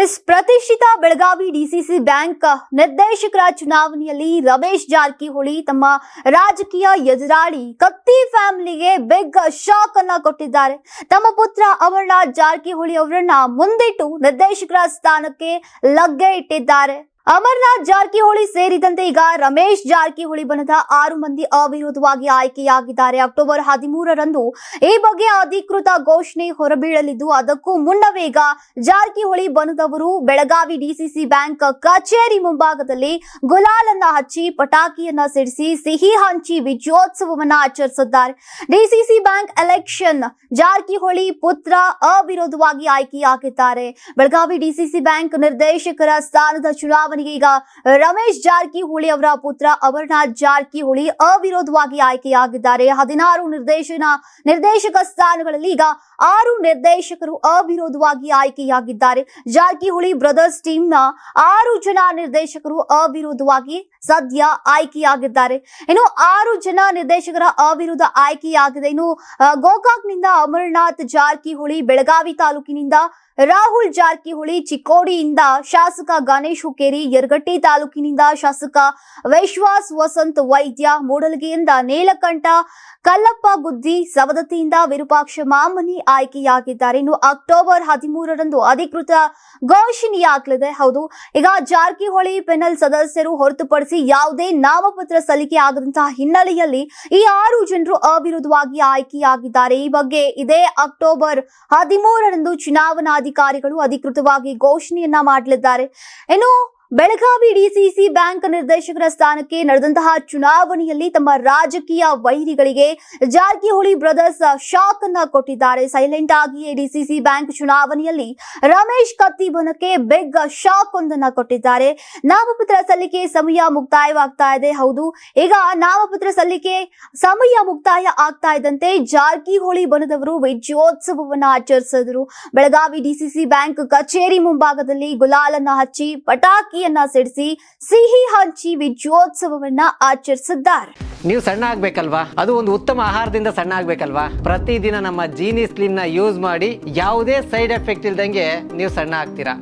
S ಪ್ರತಿಷ್ಠಿತ Belagavi DCC bank ನಿರ್ದೇಶಕರ ಚುನಾವಣೆಯಲ್ಲಿ ರಮೇಶ್ ಜಾರಕಿಹೊಳಿ ತಮ್ಮ ರಾಜಕೀಯ ಎದುರಾಳಿ ಕತ್ತಿ ಫ್ಯಾಮಿಲಿಗೆ ಬಿಗ್ ಶಾಕ್ ಅನ್ನ ಕೊಟ್ಟಿದ್ದಾರೆ. ತಮ್ಮ ಪುತ್ರ ಅಮರ್ನಾಥ್ ಜಾರಕಿಹೊಳಿ ಅವರನ್ನ ಮುಂದಿಟ್ಟು ನಿರ್ದೇಶಕರ ಸ್ಥಾನಕ್ಕೆ ಲಗ್ಗೆ ಇಟ್ಟಿದ್ದಾರೆ. ಅಮರ್ನಾಥ್ ಜಾರಕಿಹೊಳಿ ಸೇರಿದಂತೆ ಈಗ ರಮೇಶ್ ಜಾರಕಿಹೊಳಿ ಬಣದ ಆರು ಮಂದಿ ಅವಿರೋಧವಾಗಿ ಆಯ್ಕೆಯಾಗಿದ್ದಾರೆ. ಅಕ್ಟೋಬರ್ ಹದಿಮೂರರಂದು ಈ ಬಗ್ಗೆ ಅಧಿಕೃತ ಘೋಷಣೆ ಹೊರಬೀಳಲಿದ್ದು, ಅದಕ್ಕೂ ಮುನ್ನವೇಗ ಜಾರಕಿಹೊಳಿ ಬಣದವರು ಬೆಳಗಾವಿ ಡಿಸಿಸಿ ಬ್ಯಾಂಕ್ ಕಚೇರಿ ಮುಂಭಾಗದಲ್ಲಿ ಗುಲಾಲನ್ನ ಹಚ್ಚಿ ಪಟಾಕಿಯನ್ನ ಸಿಡಿಸಿ ಸಿಹಿ ಹಂಚಿ ವಿಜಯೋತ್ಸವವನ್ನ ಆಚರಿಸಿದ್ದಾರೆ. ಡಿಸಿಸಿ ಬ್ಯಾಂಕ್ ಎಲೆಕ್ಷನ್ ಜಾರಕಿಹೊಳಿ ಪುತ್ರ ಅವಿರೋಧವಾಗಿ ಆಯ್ಕೆಯಾಗಿದ್ದಾರೆ. ಬೆಳಗಾವಿ ಡಿಸಿಸಿ ಬ್ಯಾಂಕ್ ನಿರ್ದೇಶಕರ ಸ್ಥಾನದ ಚುನಾವಣೆಗೆ ಈಗ ರಮೇಶ್ ಜಾರಕಿಹೊಳಿ ಅವರ ಪುತ್ರ ಅಮರ್ನಾಥ್ ಜಾರಕಿಹೊಳಿ ಅವಿರೋಧವಾಗಿ ಆಯ್ಕೆಯಾಗಿದ್ದಾರೆ. ಹದಿನಾರು ನಿರ್ದೇಶನ, ನಿರ್ದೇಶಕ ಸ್ಥಾನಗಳಲ್ಲಿ ಈಗ ಆರು ನಿರ್ದೇಶಕರು ಅವಿರೋಧವಾಗಿ ಆಯ್ಕೆಯಾಗಿದ್ದಾರೆ. ಜಾರಕಿಹೊಳಿ ಬ್ರದರ್ಸ್ ಟೀಮ್ನ ಆರು ಜನ ನಿರ್ದೇಶಕರು ಅವಿರೋಧವಾಗಿ ಸದ್ಯ ಆಯ್ಕೆಯಾಗಿದ್ದಾರೆ. ಇನ್ನು ಆರು ಜನ ನಿರ್ದೇಶಕರ ಅವಿರೋಧ ಆಯ್ಕೆಯಾಗಿದೆ. ಇನ್ನು ಗೋಕಾಕ್ ಗೋಕಾಕ್ನಿಂದ ಅಮರ್ನಾಥ್ ಜಾರಕಿಹೊಳಿ, ಬೆಳಗಾವಿ ತಾಲೂಕಿನಿಂದ ರಾಹುಲ್ ಜಾರಕಿಹೊಳಿ, ಚಿಕ್ಕೋಡಿಯಿಂದ ಶಾಸಕ ಗಣೇಶ್ ಹುಕ್ಕೇರಿ ಯರಗಟ್ಟಿ ತಾಲೂಕಿನಿಂದ ಶಾಸಕ ವೈಶ್ವಾಸ್ ವಸಂತ್ ವೈದ್ಯ, ಮೂಡಲಗಿಯಿಂದ ನೀಲಕಂಠ, ಕಲ್ಲಪ್ಪ ಗುದ್ದಿ, ಸವದತ್ತಿಯಿಂದ ವಿರೂಪಾಕ್ಷ ಮಾಮನಿ ಆಯ್ಕೆಯಾಗಿದ್ದಾರೆ. ಇನ್ನು ಅಕ್ಟೋಬರ್ ಹದಿಮೂರರಂದು ಅಧಿಕೃತ ಘೋಷಣೆಯಾಗಲಿದೆ ಹೌದು, ಈಗ ಜಾರಕಿಹೊಳಿ ಪೆನಲ್ ಸದಸ್ಯರು ಹೊರತುಪಡಿಸಿ ಯಾವುದೇ ನಾಮಪತ್ರ ಸಲ್ಲಿಕೆ ಆಗದಂತಹ ಹಿನ್ನೆಲೆಯಲ್ಲಿ ಈ ಆರು ಜನರು ಅವಿರೋಧವಾಗಿ ಆಯ್ಕೆಯಾಗಿದ್ದಾರೆ. ಈ ಬಗ್ಗೆ ಇದೇ ಅಕ್ಟೋಬರ್ ಹದಿಮೂರರಂದು ಚುನಾವಣಾಧಿಕಾರಿಗಳು ಅಧಿಕೃತವಾಗಿ ಘೋಷಣೆಯನ್ನ ಮಾಡಲಿದ್ದಾರೆ. ಇನ್ನು ಬೆಳಗಾವಿ ಡಿಸಿಸಿ ಬ್ಯಾಂಕ್ ನಿರ್ದೇಶಕರ ಸ್ಥಾನಕ್ಕೆ ನಡೆದಂತಹ ಚುನಾವಣೆಯಲ್ಲಿ ತಮ್ಮ ರಾಜಕೀಯ ವೈರಿಗಳಿಗೆ ಜಾರಕಿಹೊಳಿ ಬ್ರದರ್ಸ್ ಶಾಕ್ ಅನ್ನ ಕೊಟ್ಟಿದ್ದಾರೆ. ಸೈಲೆಂಟ್ ಆಗಿಯೇ ಡಿಸಿಸಿ ಬ್ಯಾಂಕ್ ಚುನಾವಣೆಯಲ್ಲಿ ರಮೇಶ್ ಕತ್ತಿ ಬನಕ್ಕೆ ಬಿಗ್ ಶಾಕ್ ಒಂದನ್ನ ಕೊಟ್ಟಿದ್ದಾರೆ. ನಾಮಪತ್ರ ಸಲ್ಲಿಕೆ ಸಮಯ ಮುಕ್ತಾಯವಾಗ್ತಾ ಇದೆ. ಹೌದು, ಈಗ ನಾಮಪತ್ರ ಸಲ್ಲಿಕೆ ಸಮಯ ಮುಕ್ತಾಯ ಆಗ್ತಾ ಇದ್ದಂತೆ ಜಾರಕಿಹೊಳಿ ಬನದವರು ವಿಜಯೋತ್ಸವವನ್ನ ಆಚರಿಸಿದ್ರು. ಬೆಳಗಾವಿ ಡಿಸಿಸಿ ಬ್ಯಾಂಕ್ ಕಚೇರಿ ಮುಂಭಾಗದಲ್ಲಿ ಗುಲಾಲನ್ನ ಹಚ್ಚಿ ಪಟಾಕಿಯನ್ನ ಸಿಡಿಸಿ ಸಿಹಿ ಹಂಚಿ ವಿಜಯೋತ್ಸವವನ್ನ ಆಚರಿಸಿದ್ದಾರೆ. ನೀವು ಸಣ್ಣ ಆಗ್ಬೇಕಲ್ವಾ? ಅದು ಒಂದು ಉತ್ತಮ ಆಹಾರದಿಂದ ಸಣ್ಣ ಆಗ್ಬೇಕಲ್ವಾ? ಪ್ರತಿದಿನ ನಮ್ಮ ಜೀನಿ ಸ್ಲಿಮ್ನ ಯೂಸ್ ಮಾಡಿ ಯಾವುದೇ ಸೈಡ್ ಎಫೆಕ್ಟ್ ಇಲ್ದಂಗೆ ನೀವು ಸಣ್ಣ ಆಗ್ತೀರಾ?